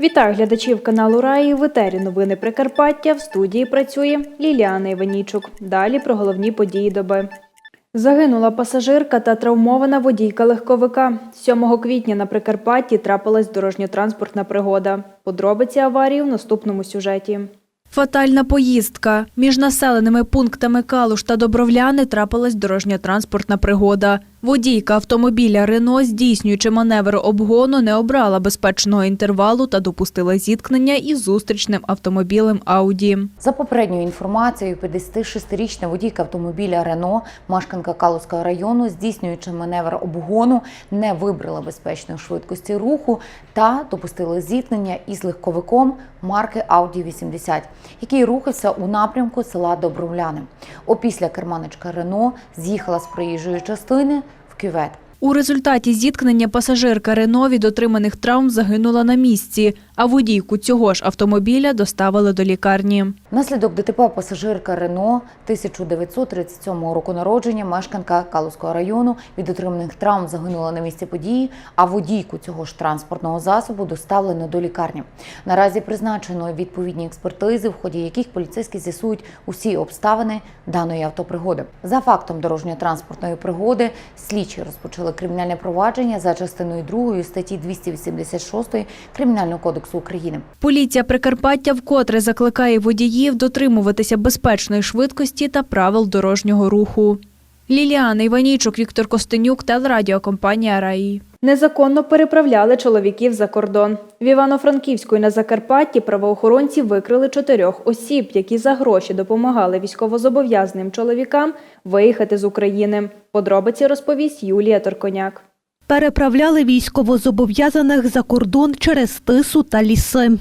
Вітаю глядачів каналу Раї. В етері новини Прикарпаття. В студії працює Ліліана Іванічук. Далі про головні події доби. Загинула пасажирка та травмована водійка легковика. 7 квітня на Прикарпатті трапилась дорожньо-транспортна пригода. Подробиці аварії в наступному сюжеті. Фатальна поїздка. Між населеними пунктами Калуш та Добровляни трапилась дорожньо-транспортна пригода. Водійка автомобіля Рено, здійснюючи маневр обгону, не обрала безпечного інтервалу та допустила зіткнення із зустрічним автомобілем Ауді. За попередньою інформацією, 56-річна водійка автомобіля Рено, мешканка Калузького району, здійснюючи маневр обгону, не вибрала безпечної швидкості руху та допустила зіткнення із легковиком марки Audi 80, який рухався у напрямку села Добровляни. Опісля керманичка Рено з'їхала з проїжджої частини в кювет. У результаті зіткнення пасажирка Рено від отриманих травм загинула на місці, а водійку цього ж автомобіля доставили до лікарні. Внаслідок ДТП пасажирка Рено 1937 року народження, мешканка Калузького району від отриманих травм загинула на місці події, а водійку цього ж транспортного засобу доставлено до лікарні. Наразі призначено відповідні експертизи, в ході яких поліцейські з'ясують усі обставини даної автопригоди. За фактом дорожньо-транспортної пригоди слідчі розпочали кримінальне провадження за частиною 2 статті 286 Кримінального кодексу України. Поліція Прикарпаття вкотре закликає водіїв дотримуватися безпечної швидкості та правил дорожнього руху. Ліліана Іванічук, Віктор Костенюк, телерадіокомпанія Раї. Незаконно переправляли чоловіків за кордон. В Івано-Франківську і на Закарпатті правоохоронці викрили чотирьох осіб, які за гроші допомагали військовозобов'язаним чоловікам виїхати з України. Подробиці розповість Юлія Торконяк. Переправляли військовозобов'язаних за кордон через тису та ліси.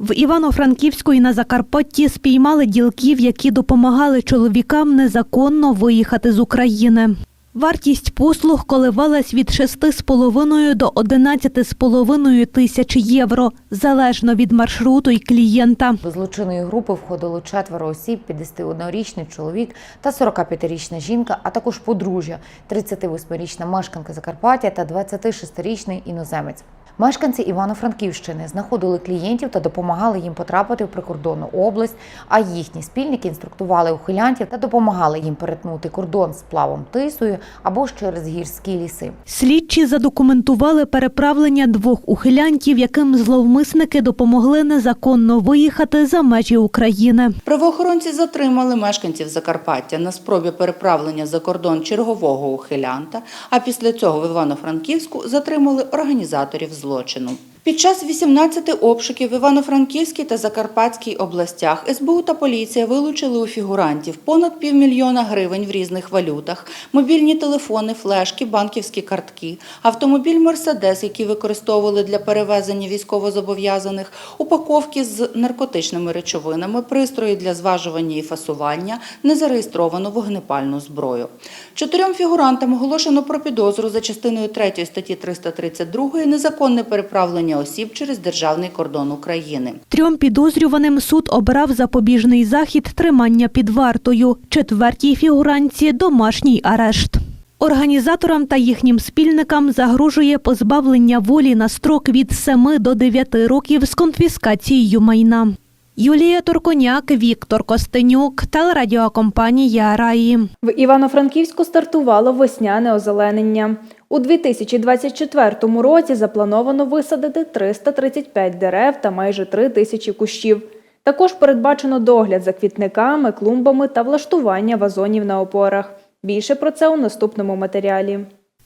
В Івано-Франківську і на Закарпатті спіймали ділків, які допомагали чоловікам незаконно виїхати з України. Вартість послуг коливалась від 6,5 до 11,5 тисяч євро, залежно від маршруту і клієнта. До злочинної групи входило четверо осіб, 51-річний чоловік та 45-річна жінка, а також подружжя, 38-річна мешканка Закарпаття та 26-річний іноземець. Мешканці Івано-Франківщини знаходили клієнтів та допомагали їм потрапити в прикордонну область, а їхні спільники інструктували ухилянтів та допомагали їм перетнути кордон з плавом тисою або ж через гірські ліси. Слідчі задокументували переправлення двох ухилянтів, яким зловмисники допомогли незаконно виїхати за межі України. Правоохоронці затримали мешканців Закарпаття на спробі переправлення за кордон чергового ухилянта, а після цього в Івано-Франківську затримали організаторів злочину. Під час 18 обшуків в Івано-Франківській та Закарпатській областях СБУ та поліція вилучили у фігурантів понад півмільйона гривень в різних валютах, мобільні телефони, флешки, банківські картки, автомобіль Мерседес, який використовували для перевезення військовозобов'язаних, упаковки з наркотичними речовинами, пристрої для зважування і фасування, незареєстровану вогнепальну зброю. Чотирьом фігурантам оголошено про підозру за частиною 3 статті 332 незаконне переправлення осіб через державний кордон України. Трьом підозрюваним суд обрав запобіжний захід тримання під вартою. Четвертій фігуранці – домашній арешт. Організаторам та їхнім спільникам загрожує позбавлення волі на строк від 7 до 9 років з конфіскацією майна. Юлія Турконяк, Віктор Костенюк, телерадіокомпанія Раї. В Івано-Франківську стартувало весняне озеленення. У 2024 році заплановано висадити 335 дерев та майже 3 тисячі кущів. Також передбачено догляд за квітниками, клумбами та влаштування вазонів на опорах. Більше про це у наступному матеріалі.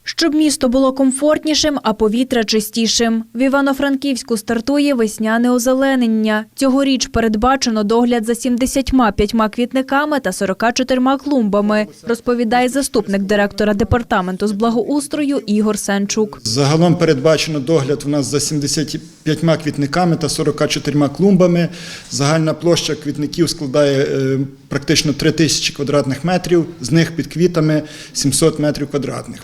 Щоб місто було комфортнішим, а повітря чистішим. В Івано-Франківську стартує весняне озеленення. Цьогоріч передбачено догляд за 75 квітниками та 44 клумбами, розповідає заступник директора департаменту з благоустрою Ігор Сенчук. Загалом передбачено догляд у нас за 75 квітниками та 44 клумбами. Загальна площа квітників складає е, практично 3 тисячі квадратних метрів, з них під квітами 700 метрів квадратних.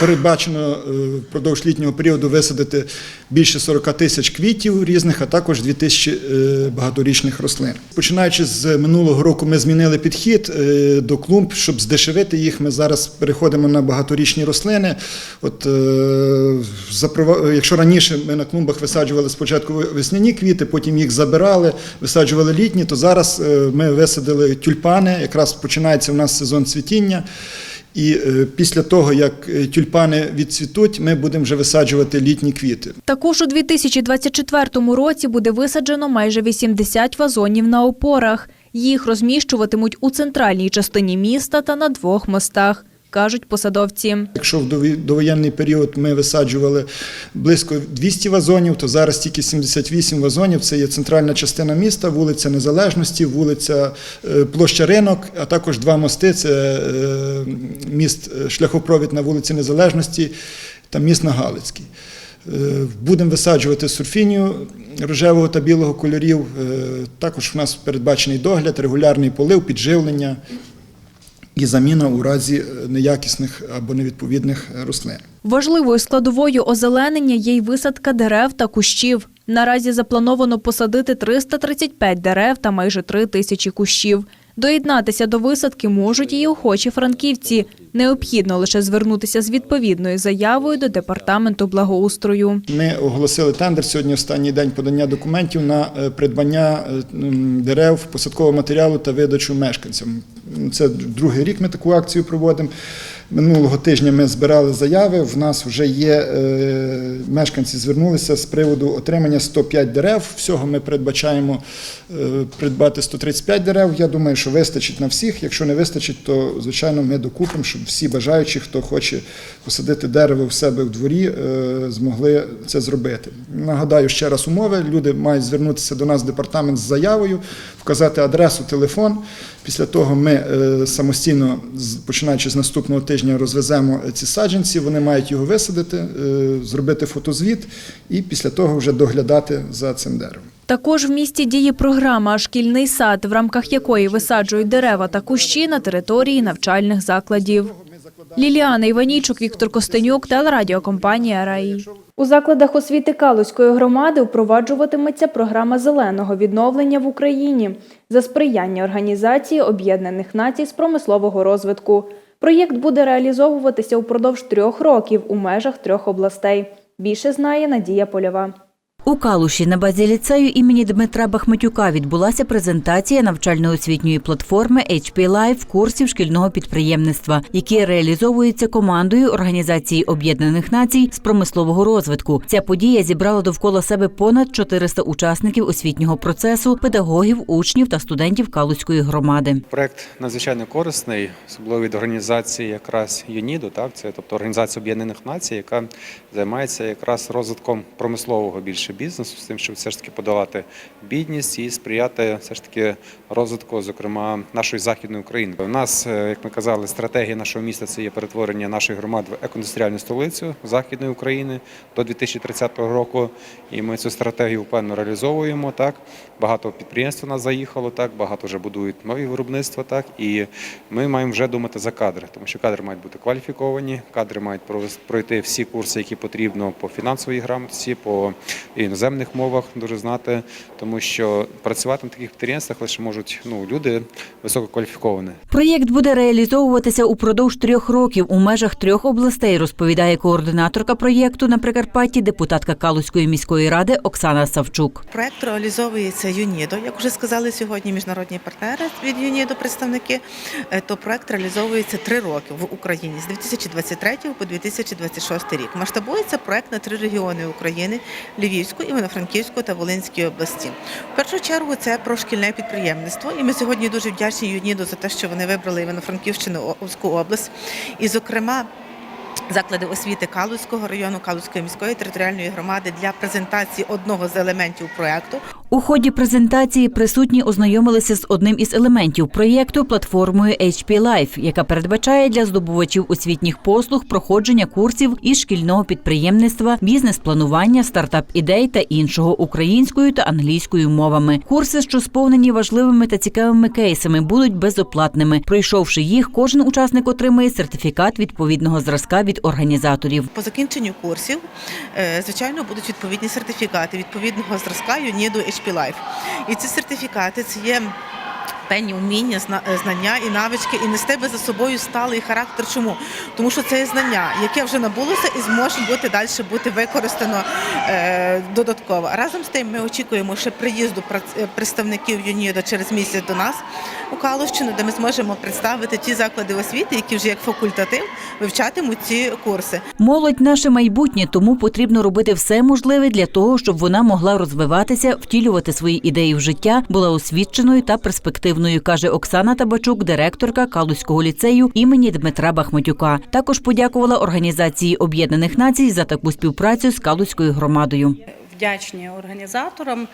Передбачено е, впродовж літнього періоду висадити більше 40 тисяч квітів різних, а також 2 тисячі е, багаторічних рослин. Починаючи з минулого року, ми змінили підхід е, до клумб, щоб здешевити їх. Ми зараз переходимо на багаторічні рослини. От, Якщо раніше ми на клумбах висаджували спочатку весняні квіти, потім їх забирали, висаджували літні, то зараз ми висадили тюльпани. Якраз починається у нас сезон цвітіння. І е, після того, як е, тюльпани відцвітуть, ми будемо вже висаджувати літні квіти. Також у 2024 році буде висаджено майже 80 вазонів на опорах. Їх розміщуватимуть у центральній частині міста та на двох мостах, кажуть посадовці. Якщо в довоєнний період ми висаджували близько 200 вазонів, то зараз тільки 78 вазонів. Це є центральна частина міста, вулиця Незалежності, вулиця е, площа Ринок, а також два мости. Це е, міст е, шляхопровід на вулиці Незалежності та міст на Галицькій. Е, Будемо висаджувати сурфінію рожевого та білого кольорів. Також у нас передбачений догляд, регулярний полив, підживлення і заміна у разі е, неякісних або невідповідних е, рослин. Важливою складовою озеленення є й висадка дерев та кущів. Наразі заплановано посадити 335 дерев та майже 3 тисячі кущів. Доєднатися до висадки можуть і охочі франківці. Необхідно лише звернутися з відповідною заявою до департаменту благоустрою. Ми оголосили тендер сьогодні. Останній день подання документів на е, придбання дерев, посадкового матеріалу та видачу мешканцям. Це другий рік ми таку акцію проводимо. Минулого тижня ми збирали заяви. В нас вже є е, мешканці звернулися з приводу отримання 105 дерев. Всього ми передбачаємо е, придбати 135 дерев. Я думаю, що вистачить на всіх. Якщо не вистачить, то звичайно ми докупимо, щоб всі бажаючі, хто хоче посадити дерево в себе в дворі, е, змогли це зробити. Нагадаю ще раз умови. Люди мають звернутися до нас в департамент з заявою, вказати адресу, телефон. Після того ми е, самостійно, починаючи з наступного тижня, розвеземо ці саджанці. Вони мають його висадити, е, зробити фотозвіт і після того вже доглядати за цим деревом. Також в місті діє програма «Шкільний сад», в рамках якої висаджують дерева та кущі на території навчальних закладів. Ліліана Іванійчук, Віктор Костенюк, телерадіокомпанія «Раї». У закладах освіти Калузької громади впроваджуватиметься програма зеленого відновлення в Україні за сприяння Організації Об'єднаних Націй з промислового розвитку. Проєкт буде реалізовуватися упродовж трьох років у межах трьох областей. Більше знає Надія Польова. У Калуші на базі ліцею імені Дмитра Бахметюка відбулася презентація навчально-освітньої платформи HP Life курсів шкільного підприємництва, які реалізовуються командою Організації Об'єднаних Націй з промислового розвитку. Ця подія зібрала довкола себе понад 400 учасників освітнього процесу, педагогів, учнів та студентів Калуської громади. Проект надзвичайно корисний, особливо від організації якраз ЮНІДО, так це тобто Організація Об'єднаних Націй, яка займається якраз розвитком промислового більше бізнесу, з тим, щоб все ж таки подолати бідність і сприяти все ж таки розвитку, зокрема нашої західної України. У нас, е, як ми казали, стратегія нашого міста це є перетворення нашої громади в екоіндустріальну столицю західної України до 2030 року. І ми цю стратегію впевнено реалізовуємо. Так багато підприємств у нас заїхало, так багато вже будують нові виробництва. Так і ми маємо вже думати за кадри, тому що кадри мають бути кваліфіковані, кадри мають пройти всі курси, які потрібно по фінансовій грамотності, по іноземних мовах дуже знати, тому що працювати на таких підприємствах лише можуть ну люди висококваліфіковані. Проєкт буде реалізовуватися упродовж трьох років у межах трьох областей, розповідає координаторка проєкту на Прикарпатті, депутатка Калуської міської ради Оксана Савчук. Проект реалізовується ЮНІДО. Як вже сказали сьогодні, міжнародні партнери від ЮНІДО, представники, е, то проект реалізовується три роки в Україні з 2023 по 2026 рік. Масштабується проект на три регіони України: Львівську, Івано-Франківську та Волинській області. В першу чергу це про шкільне підприємництво. І ми сьогодні дуже вдячні ЮНІДу за те, що вони вибрали Івано-Франківщину область. І, зокрема, заклади освіти Калузького району Калузької міської територіальної громади для презентації одного з елементів проекту. У ході презентації присутні ознайомилися з одним із елементів проєкту платформою HP Life, яка передбачає для здобувачів освітніх послуг проходження курсів із шкільного підприємництва, бізнес-планування, стартап-ідей та іншого українською та англійською мовами. Курси, що сповнені важливими та цікавими кейсами, будуть безоплатними. Пройшовши їх, кожен учасник отримає сертифікат відповідного зразка від організаторів. По закінченню курсів, е, звичайно, будуть відповідні сертифікати відповідного зразка ЮНІДу HP Life. І ці сертифікати це є. Вміння, зна- е, знання і навички, і нести би за собою сталий характер. Чому? Тому що це є знання, яке вже набулося і зможе бути далі бути використано е, додатково. Разом з тим ми очікуємо ще приїзду е, представників ЮНІДО через місяць до нас у Калущину, де ми зможемо представити ті заклади освіти, які вже як факультатив вивчатимуть ці курси. Молодь наше майбутнє, тому потрібно робити все можливе для того, щоб вона могла розвиватися, втілювати свої ідеї в життя, була освіченою та перспективною, каже Оксана Табачук, директорка Калузького ліцею імені Дмитра Бахматюка. Також подякувала Організації Об'єднаних Націй за таку співпрацю з Калузькою громадою. вдячні організаторам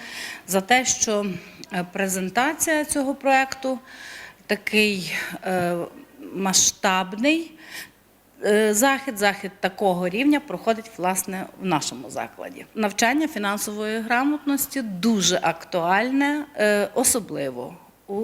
за те, що е, презентація цього проекту такий е, масштабний. е, Захід, захід такого рівня проходить власне в нашому закладі. Навчання фінансової грамотності дуже актуальне, особливо у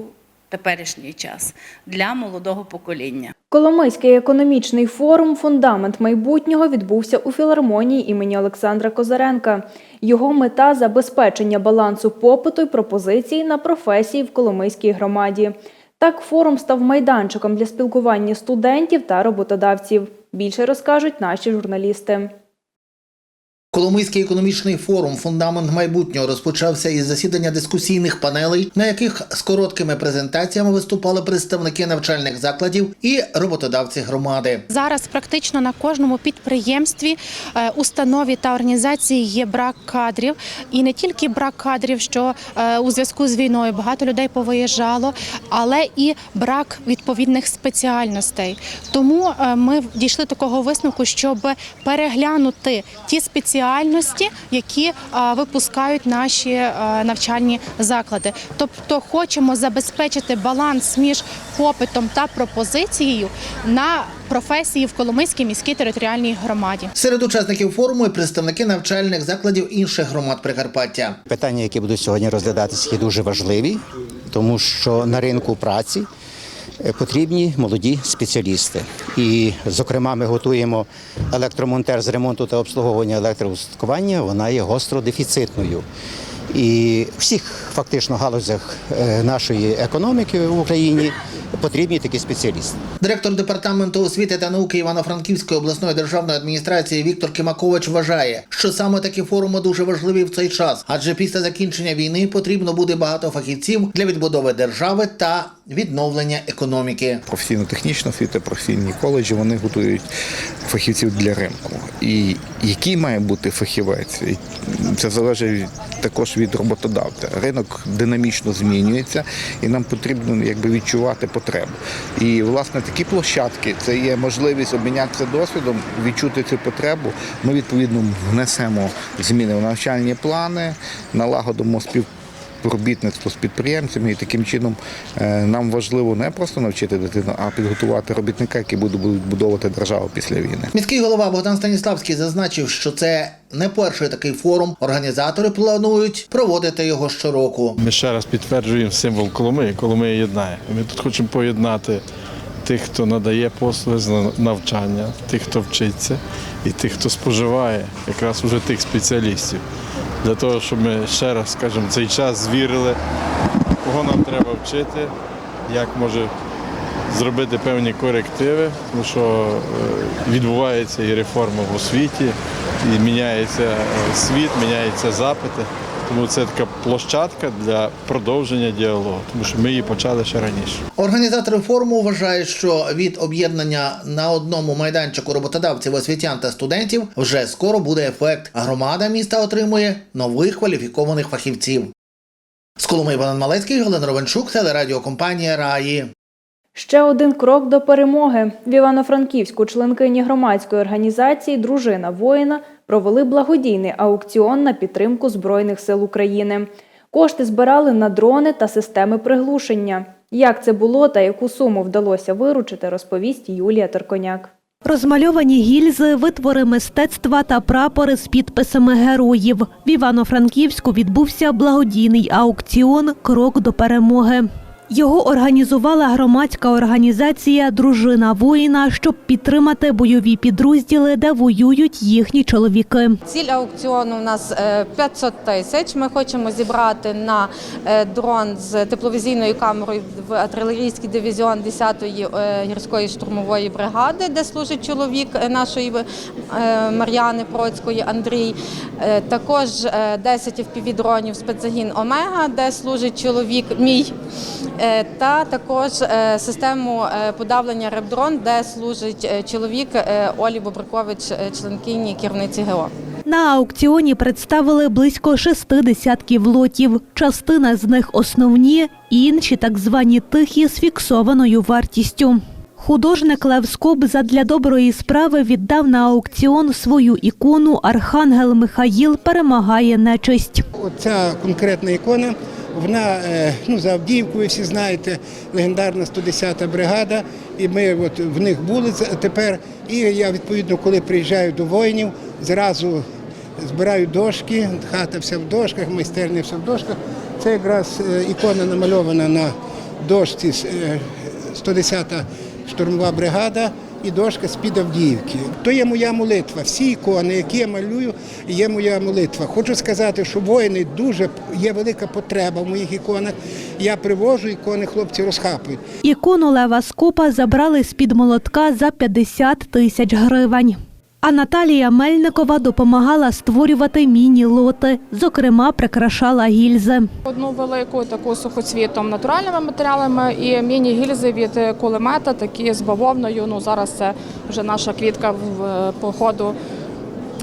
теперішній час для молодого покоління. Коломийський економічний форум Фундамент майбутнього відбувся у філармонії імені Олександра Козаренка. Його мета забезпечення балансу попиту й пропозиції на професії в Коломийській громаді. Так, форум став майданчиком для спілкування студентів та роботодавців. Більше розкажуть наші журналісти. Коломийський економічний форум Фундамент майбутнього розпочався із засідання дискусійних панелей, на яких з короткими презентаціями виступали представники навчальних закладів і роботодавці громади. Зараз практично на кожному підприємстві, е, установі та організації є брак кадрів, і не тільки брак кадрів, що е, у зв'язку з війною багато людей повиїжджало, але і брак відповідних спеціальностей. Тому е, ми дійшли такого висновку, щоб переглянути ті спеціальності, які е, випускають наші е, навчальні заклади. Тобто, хочемо забезпечити баланс між попитом та пропозицією на професії в Коломийській міській територіальній громаді. Серед учасників форуму і представники навчальних закладів інших громад Прикарпаття. Питання, які будуть сьогодні розглядатися, є дуже важливі, тому що на ринку праці потрібні молоді спеціалісти. І, зокрема, ми готуємо електромонтер з ремонту та обслуговування електроустаткування, вона є гостро дефіцитною. І всіх фактично галузях е, нашої економіки в Україні потрібні такі спеціалісти. Директор департаменту освіти та науки Івано-Франківської обласної державної адміністрації Віктор Кимакович вважає, що саме такі форуми дуже важливі в цей час, адже після закінчення війни потрібно буде багато фахівців для відбудови держави та відновлення економіки. професійно-технічна освіта, професійні коледжі, вони готують фахівців для ринку. І який має бути фахівець, це залежить також від роботодавця. Ринок динамічно змінюється, і нам потрібно якби відчувати потребу. І власне такі площадки це є можливість обмінятися досвідом, відчути цю потребу. Ми відповідно внесемо зміни в навчальні плани, налагодимо спів співробітництво з підприємцями, і таким чином е, нам важливо не просто навчити дитину, а підготувати робітника, який буде будувати державу після війни. Міський голова Богдан Станіславський зазначив, що це не перший такий форум. Організатори планують проводити його щороку. Ми ще раз підтверджуємо символ Коломиї. Коломия єднає. Ми тут хочемо поєднати тих, хто надає послуги з навчання, тих, хто вчиться, і тих, хто споживає, якраз уже тих спеціалістів. Для того, щоб ми ще раз, скажімо, цей час звірили, кого нам треба вчити, як може зробити певні корективи, тому що е, відбувається і реформа в освіті, і міняється е, світ, міняються запити. Тому це така площадка для продовження діалогу, тому що ми її почали ще раніше. Організатори форуму вважають, що від об'єднання на одному майданчику роботодавців, освітян та студентів вже скоро буде ефект. Громада міста отримує нових кваліфікованих фахівців. З Коломиї Богдан Малецький, Галина Ровенчук, телерадіокомпанія Раї. Ще один крок до перемоги. В Івано-Франківську членкині громадської організації Дружина воїна провели благодійний аукціон на підтримку Збройних сил України. Кошти збирали на дрони та системи приглушення. Як це було та яку суму вдалося виручити, розповість Юлія Торконяк. Розмальовані гільзи, витвори мистецтва та прапори з підписами героїв. В Івано-Франківську відбувся благодійний аукціон Крок до перемоги. Його організувала громадська організація Дружина воїна, щоб підтримати бойові підрозділи, де воюють їхні чоловіки. Ціль аукціону у нас е, 500 тисяч. Ми хочемо зібрати на е, дрон з тепловізійною камерою в артилерійський дивізіон 10-ї е, гірської штурмової бригади, де служить чоловік е, нашої е, Мар'яни Процької Андрій. Е, Також е, 10 FPV-дронів спецзагін Омега, де служить чоловік мій. Е, Та також е, систему е, подавлення ребдрон, де служить чоловік Олі Бобрикович, членкині керівниці ГО. На аукціоні представили близько шести десятків лотів. Частина з них основні, інші так звані тихі з фіксованою вартістю. Художник Лев Скоб задля доброї справи віддав на аукціон свою ікону Архангел Михаїл перемагає нечисть. Оця конкретна ікона, вона е, ну, за ви всі знаєте, легендарна 110-та бригада. І ми от в них були тепер. І я відповідно, коли приїжджаю до воїнів, зразу збираю дошки, хата вся в дошках, майстерня вся в дошках. Це якраз е, ікона намальована на дошці е, 110-та штурмова бригада і дошка з-під Авдіївки. То є моя молитва. Всі ікони, які я малюю, є моя молитва. Хочу сказати, що воїни дуже є велика потреба в моїх іконах. Я привожу ікони, хлопці розхапують. Ікону Лева Скопа забрали з-під молотка за 50 тисяч гривень. А Наталія Мельникова допомагала створювати міні-лоти, зокрема, прикрашала гільзи. Одну велику таку сухоцвітом натуральними матеріалами і міні-гільзи від е, кулемета, такі з бавовною. Ну зараз це вже наша квітка в походу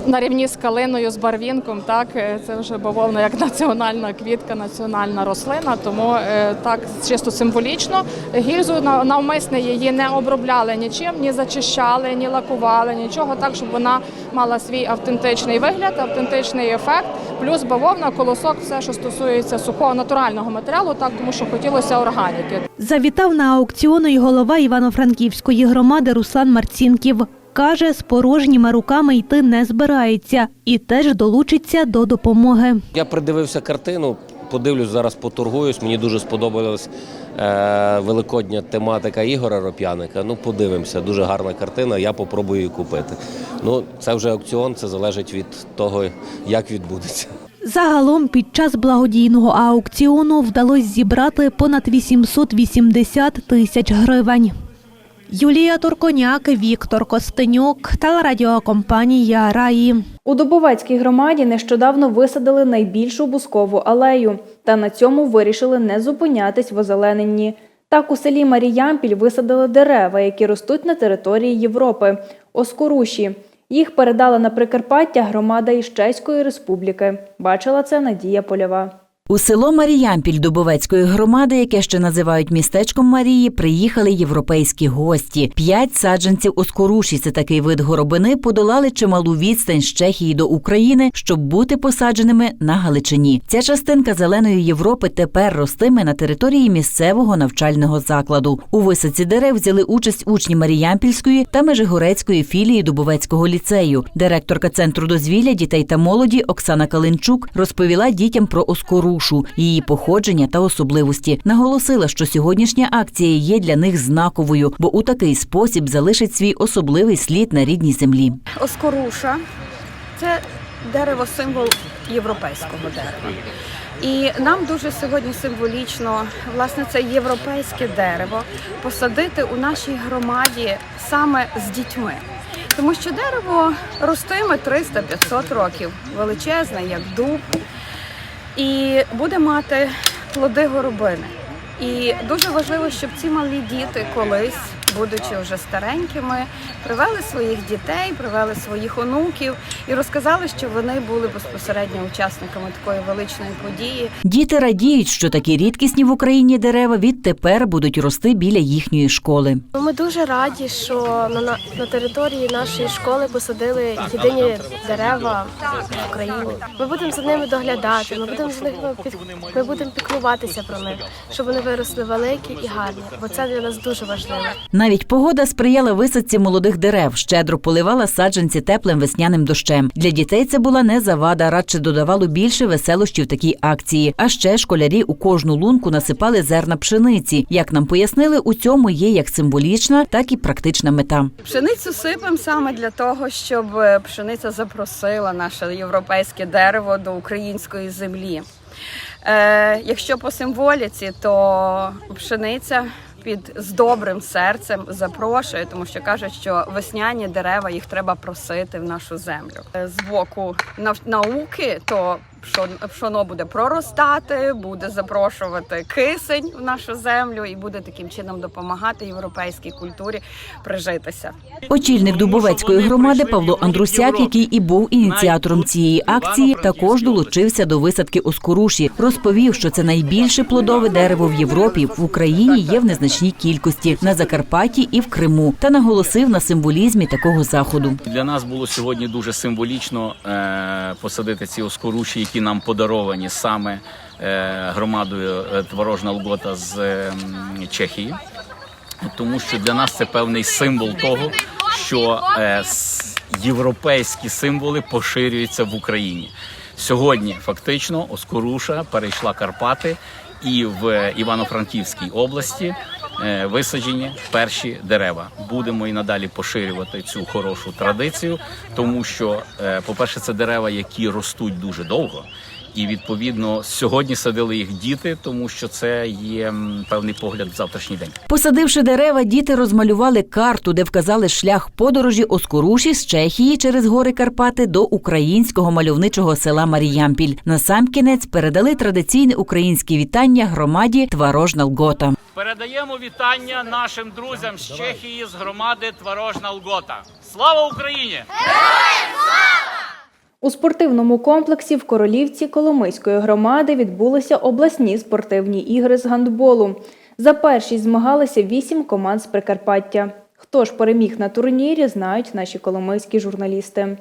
на рівні з калиною, з барвінком. Так Е, це вже бавовна як національна квітка, національна рослина. Тому е, так чисто символічно. Гільзу на- навмисне її не обробляли нічим, ні зачищали, ні лакували, нічого так, щоб вона мала свій автентичний вигляд, автентичний ефект. Плюс бавовна, колосок, все, що стосується сухого натурального матеріалу, так тому що хотілося органіки. Завітав на аукціону й голова Івано-Франківської громади Руслан Марцінків. Каже, з порожніми руками йти не збирається і теж долучиться до допомоги. Я придивився картину, подивлюсь зараз, поторгуюсь. Мені дуже сподобалась е, великодня тематика Ігора Роп'яника. Ну, подивимося, дуже гарна картина. Я попробую її купити. Ну, це вже аукціон, це залежить від того, як відбудеться. Загалом під час благодійного аукціону вдалося зібрати понад 880 тисяч гривень. Юлія Турконяк, Віктор Костенюк, телерадіокомпанія Раї. У Дубовецькій громаді нещодавно висадили найбільшу бускову алею, та на цьому вирішили не зупинятись в озелененні. Так у селі Маріямпіль висадили дерева, які ростуть на території Європи – оскоруші. Їх передала на Прикарпаття громада із Чеської республіки. Бачила це Надія Польова. У село Маріямпіль Дубовецької громади, яке ще називають містечком Марії, приїхали європейські гості. П'ять саджанців оскоруші, це такий вид горобини, подолали чималу відстань з Чехії до України, щоб бути посадженими на Галичині. Ця частинка зеленої Європи тепер ростиме на території місцевого навчального закладу. У висадці дерев взяли участь учні Маріямпільської та Межигорецької філії Дубовецького ліцею. Директорка центру дозвілля дітей та молоді Оксана Калинчук розповіла дітям про оскорушу, її походження та особливості. Наголосила, що сьогоднішня акція є для них знаковою, бо у такий спосіб залишить свій особливий слід на рідній землі. Оскоруша це дерево символ європейського дерева. І нам дуже сьогодні символічно власне це європейське дерево посадити у нашій громаді саме з дітьми. Тому що дерево ростиме 300-500 років, величезне, як дуб, і буде мати плоди горобини. І дуже важливо, щоб ці малі діти колись будучи вже старенькими, привели своїх дітей, привели своїх онуків і розказали, що вони були безпосередньо учасниками такої величної події. Діти радіють, що такі рідкісні в Україні дерева відтепер будуть рости біля їхньої школи. Ми дуже раді, що на, на, на території нашої школи посадили єдині дерева в Україні. Ми будемо за ними доглядати, ми будемо за ними під, ми будемо піклуватися про них, щоб вони виросли великі і гарні, бо це для нас дуже важливо. Навіть погода сприяла висадці молодих дерев, щедро поливала саджанці теплим весняним дощем. Для дітей це була не завада, радше додавало більше веселощів такій акції. А ще школярі у кожну лунку насипали зерна пшениці. Як нам пояснили, у цьому є як символічна, так і практична мета. Пшеницю сипемо саме для того, щоб пшениця запросила наше європейське дерево до української землі. Е, якщо по символіці, то пшениця під з добрим серцем запрошує, тому що кажуть, що весняні дерева їх треба просити в нашу землю. Е, З боку науки, то пшоно буде проростати, буде запрошувати кисень в нашу землю і буде таким чином допомагати європейській культурі прижитися. Очільник Дубовецької громади Павло Андрусяк, який і був ініціатором цієї акції, також долучився до висадки оскоруші. Розповів, що це найбільше плодове дерево в Європі. В Україні є в незначній кількості на Закарпатті і в Криму. Та наголосив на символізмі такого заходу. Для нас було сьогодні дуже символічно е, посадити ці оскоруші, які нам подаровані саме е, громадою е, Творожна Лгота з е, Чехії. Тому що для нас це певний символ того, що е, європейські символи поширюються в Україні. Сьогодні фактично Оскоруша перейшла Карпати, і в Івано-Франківській області висаджені перші дерева. Будемо і надалі поширювати цю хорошу традицію, тому що, е, по-перше, це дерева, які ростуть дуже довго. І відповідно сьогодні садили їх діти, тому що це є певний погляд в завтрашній день. Посадивши дерева, діти розмалювали карту, де вказали шлях подорожі Оскоруші з Чехії через гори Карпати до українського мальовничого села Маріямпіль. Насамкінець передали традиційне українське вітання громаді Творожна Лгота. Передаємо вітання нашим друзям з Чехії з громади Творожна Лгота. Слава Україні! У спортивному комплексі в Королівці Коломийської громади відбулися обласні спортивні ігри з гандболу. За першість змагалися вісім команд з Прикарпаття. Хто ж переміг на турнірі, знають наші коломийські журналісти.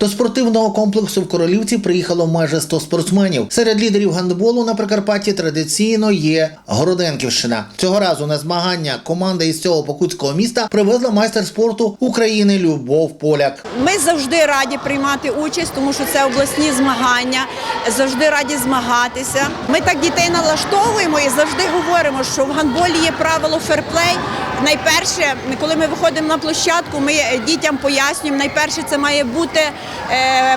До спортивного комплексу в Королівці приїхало майже 100 спортсменів. Серед лідерів гандболу на Прикарпатті традиційно є Городенківщина. Цього разу на змагання команда із цього покутського міста привезла майстер спорту України Любов Поляк. Ми завжди раді приймати участь, тому що це обласні змагання, завжди раді змагатися. Ми так дітей налаштовуємо і завжди говоримо, що в гандболі є правило ферплей. Найперше, коли ми виходимо на площадку, ми дітям пояснюємо, найперше це має бути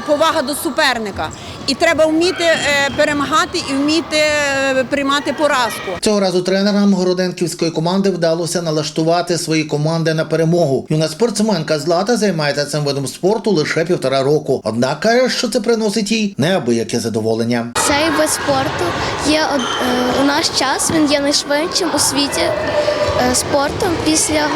повага до суперника. І треба вміти е, перемагати і вміти е, приймати поразку. Цього разу тренерам городенківської команди вдалося налаштувати свої команди на перемогу. Юна спортсменка Злата займається цим видом спорту лише півтора року. Однак каже, що це приносить їй неабияке задоволення. Цей вид спорту є од- е, у наш час. Він є найшвидшим у світі спортом після е,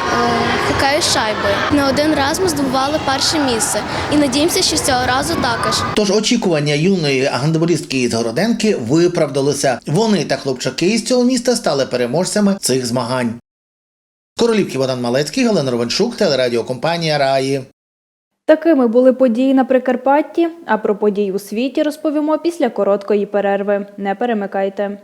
хокею з шайбою. Не один раз ми здобували перше місце і надіємося, що цього разу також. Тож очікування юної гандболістки із Городенки виправдалися. Вони та хлопчаки із цього міста стали переможцями цих змагань. Королівки Богдан Малецький, Галина Ровеншук, телерадіокомпанія Раї. Такими були події на Прикарпатті. А про події у світі розповімо після короткої перерви. Не перемикайте.